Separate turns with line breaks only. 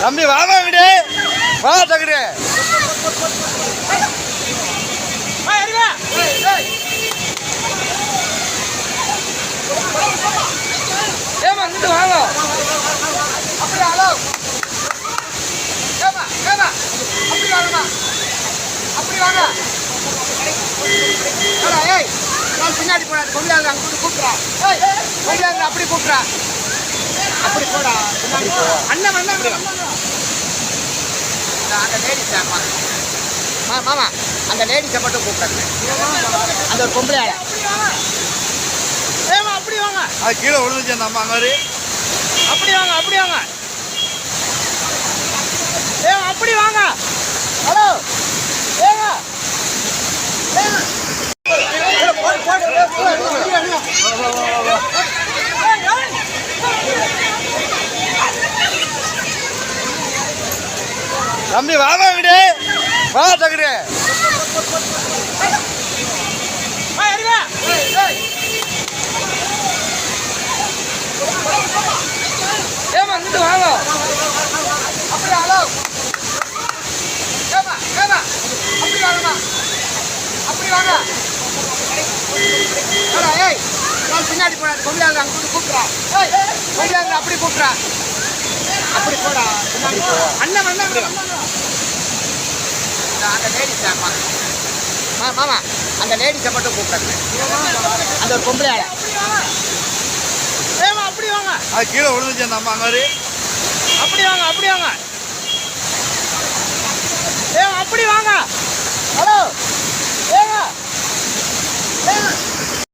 தம்பி வாங்க விடு வா தகுடு
ஏமா இங்கிட்டு வாங்க அப்படி ஹலோ ஏமா ஏமா அப்படி வாங்கம்மா அப்படி வாங்க ஏடா, ஏய் நான் பின்னாடி போடா கொண்டாங்க அங்க கூட்டு கூப்பிட்றா. கொண்டாங்க அப்படி கூப்பிட்றா. அப்படி போடா. அண்ணன் அப்படி அந்த லேடிஸ் அம்மா மா மாமா அந்த லேடிஸை மட்டும் கூப்பிடுங்க அந்த ஒரு பொம்பளை ஆளை. ஏமா அப்படி வாங்க.
அது கீழே விழுந்துச்சு அந்த அம்மா மாதிரி.
அப்படி வாங்க அப்படி வாங்க. ஏங்க அப்படி வாங்க ஹலோ ஏங்க ஏங்க போடு, போடு, ஏய், போடு, போடு, போடு. ஏய், ஏய்.
தம்பி வாங்க வா தகுடு
ஏய், இருங்க. ஏய், ஏய். ஏம்மா இங்கிட்டு வாங்க அப்படி ஹலோ ஏமா ஏமா அப்படி வாங்கம்மா அப்படி வாங்க ஏடா, ஏய் நான் பின்னாடி போடா கொண்டாங்க அங்க கூட்டு கூப்பிட்றா கொண்டாங்க அப்படி கூப்பிட்றா. அப்படி போடா. அண்ணன் அண்ணன் அந்த லேடிஸ் அம்மா மா மாமா அந்த லேடிஸை மட்டும் கூப்பிடுங்க அந்த ஒரு பொம்பளை ஆளை. ஏமா அப்படி வாங்க.
அது கீழே விழுந்துச்சு அந்த அம்மா
அப்படி வாங்க அப்படி வாங்க. ஏ அப்படி வாங்க. ஹலோ.